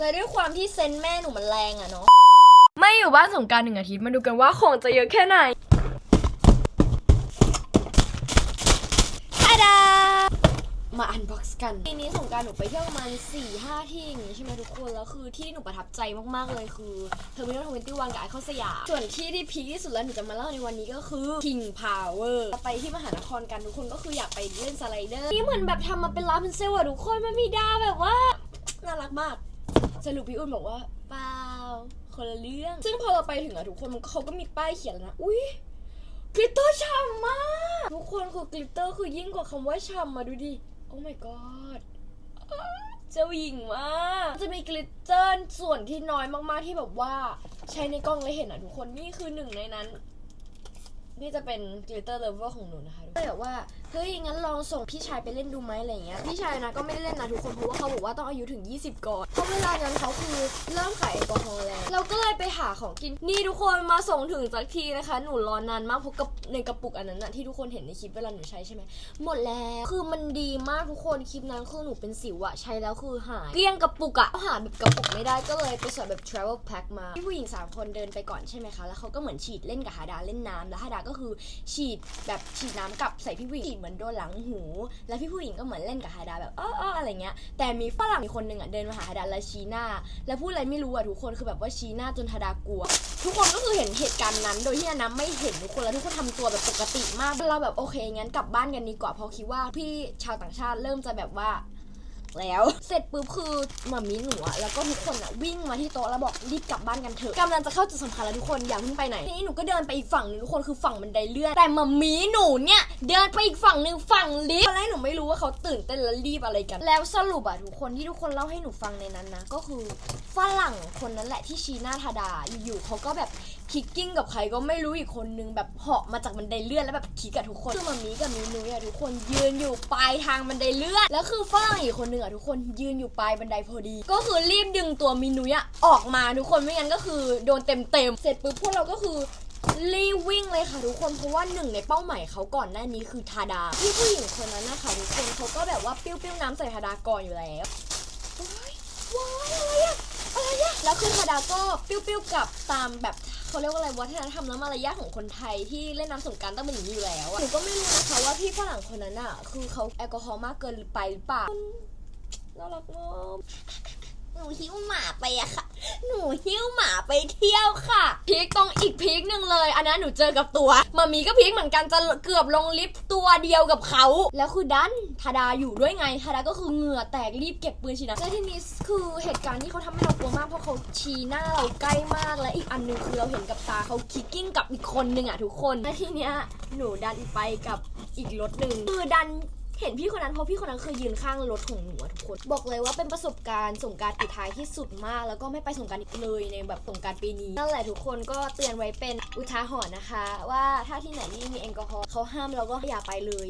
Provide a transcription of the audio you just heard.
เลยด้วยความที่เซนส์แม่หนูมันแรงอะเนาะ ไม่อยู่บ้านสงกรารหนึ่งอาทิตย์มาดูกันว่าของจะเยอะแค่ไหนทาดา มาอันบ็อกซ์กันปีนี้สงกรารหนูไปเที่ยวประมาณ4ี่ห้าที่อย่างงี้ใช่ไหมทุกคน แล้วคือที่หนูประทับใจมาก ๆ เลยคือเทอร์มินอลทเวนตี้วันกับไอคอนสยาม ส่วนที่ที่พีคที่สุดแล้วหนูจะมาเล่าในวันนี้ก็คือ King Power ไปที่มหานครกันทุกคนก็คืออยากไปเล่นสไลเดอร์ นี่เหมือนแบบทำมาเป็นร้านเป็นเซลล์อะทุกคนมันมีดาวแบบว่า น่ารักมาก สรุปพี่อุ่นบอกว่าเปล่าคนละเรื่อง ซึ่งพอเราไปถึงอะทุกคนมันเขาก็มีป้ายเขียนแล้วนะอุ้ยกลิตเตอร์ฉ่ำมาก ทุกคนคือกลิตเตอร์คือยิ่งกว่าคำว่าฉ่ำมาดูดิโอ้ my god เจ้าหญิงมากจะมีกลิตเตอร์ส่วนที่น้อยมากๆที่แบบว่า ใช้ในกล้องเลยเห็นอะทุกคนนี่คือหนึ่งในนั้น นี่จะเป็นกลิตเตอร์เลเวลของหนูนะคะก็แบบว่าเฮ้ยงั้นลองส่งพี่ชายไปเล่นดูไหมอะไรเงี้ยพี่ชายนะก็ไม่ได้เล่นนะทุกคนเพราะว่าเขาบอกว่าต้องอายุถึง 20 ก่อนเพราะเวลานั้นเขาคือเริ่มขายแอลกอฮอล์แล้วเราก็เลยไปหาของกินนี่ทุกคนมาส่งถึงสักทีนะคะ หนูรอนานมากเพราะกับในกระปุกอันนั้นนะที่ทุกคนเห็นในคลิปเวลาหนูใช้ใช่ไหมหมดแล้วคือมันดีมากทุกคนคลิปนั้นคือหนูเป็นสิวอะใช้แล้วคือหายเกลี้ยงกระปุกอะหาแบบกระปุกไม่ได้ก็เลยไปสอยแบบ travel pack มาพี่ผู้หญิงสามคนเดินไปก่อนใช่ไหมคะแล้วเขาก็เหมือนฉีดเล่นกับฮาดาเล่นน้ำแล้วฮาดาก็คือฉีดแบบฉีดน้ำกลับใส่พี่ผู้หญิงฉีดเหมือนโดนหลังหู แล้วพี่ผู้หญิงก็เหมือนเล่นกับฮาดาแบบอ้อๆอะไรเงี้ยแต่มีฝรั่งอีคนหนึ่งอะเดินมาหาฮาดาแล้วชี้หน้า แล้วพูดอะไรไม่รู้อะทุกคนคือแบบว่าชี้หน้าจนฮาดากลัว ทุกคนก็คือเห็นเหตุการณ์นั้น โดยที่น้ำไม่เห็นทุกคนแล้วทุกคนทำตัวแบบปกติมากเราแบบโอเคงั้นกลับบ้านกันดีกว่าเพราะคิดว่าพี่ชาวต่างชาติเริ่มจะแบบว่า แล้ว เสร็จปุ๊บคือมามีหนูอะแล้วก็ทุกคนอะวิ่งมาที่โต๊ะแล้วบอกรีบกลับบ้านกันเถอะกำลังจะเข้าจุดสำคัญแล้วทุกคนอย่าเพิ่งไปไหนทีนี้หนูก็เดินไปอีกฝั่งหนึงทุกคนคือฝั่งบันไดเลื่อนแต่มามีหนูเนี่ยเดินไปอีกฝั่งหนึ่งฝั่งลิฟต์ตอนแรกหนูไม่รู้ว่าเขาตื่นเต้นแล้วรีบอะไรกัน แล้วสรุปอะทุกคนที่ทุกคนเล่าให้หนูฟังในนั้นนะก็คือฝรั่งคนนั้นแหละที่ชีหน้าทาดาอยู่ๆเขาก็แบบ คิกกิ้งกับใครก็ไม่รู้อีกคนนึงแบบเหาะมาจากบันไดเลื่อนแล้วแบบคิกกับทุกคนคือมามีกับมีนุ้ยอะทุกคนยืนอยู่ปลายทางบันไดเลื่อนแล้วคือฝรั่งอีกคนนึงอะทุกคนยืนอยู่ปลายบันไดพอดี ก็คือรีบดึงตัวมีนุ้ยอะออกมาทุกคนไม่งั้นก็คือโดนเต็มเต็มเสร็จปุ๊บพวกเราก็คือรีวิ่งเลยค่ะทุกคนเพราะว่าหนึ่งในเป้าหมายเขาก่อนหน้านี้คือทาดาพี่ผู้หญิงคนนั้นนะคะทุกคนเขาก็แบบว่าปิ้วปิ้วน้ำใส่ทาดาก่อนอยู่แล้วว้ายว้ายอะไรอะ อะไรอะแล้วคือทาดาก็ปิ้วปิ้วๆกลับตามแบบเขาเรียกว่าอะไรวัฒนธรรมและมารยาทของคนไทยที่เล่นน้ำสงกรารต้องเป็นอย่างนี้อยู่แล้วอะหนูก็ไม่รู้นะคะว่าพี่ฝรั่งคนนั้นอะคือเขาแอลกอฮอล์มากเกินไปหรือเปล่าน่ารักมากหนูหิ้วหมาไปอะค่ะ หนูหิ้วหมาไปเที่ยวค่ะ พีคตรงอีกพีคหนึ่งเลย อันนั้นหนูเจอกับตัวมามีก็พีคเหมือนกันจะเกือบลงลิฟต์ตัวเดียวกับเขา แล้วคือดันทาดาอยู่ด้วยไงทาดาก็คือเหงื่อแตกรีบเก็บปืนชีนะแล้วทีนี้คือเหตุการณ์ที่เขาทำให้เรากลัวมากเพราะเขาชี้หน้าเราใกล้มากและอีกอันหนึงคือเราเห็นกับตาเขาคิกกิ้งกับอีกคนหนึ่งอะทุกคนแล้วทีเนี้ยหนูดันไปกับอีกรถหนึ่งคือดัน เห็นพี่คนนั้นเพราะพี่คนนั้นเคยยืนข้างรถของหนูอะทุกคน บอกเลยว่าเป็นประสบการณ์สงกรารปิดท้ายที่สุดมาก แล้วก็ไม่ไปสงกรารอีกเลยในแบบสงกรารปีนี้นั่นแหละทุกคนก็เตือนไว้เป็นอุทาหรณ์นะคะ ว่าถ้าที่ไหนที่มีแอลกอฮอล์เขาห้ามเราก็อย่าไปเลย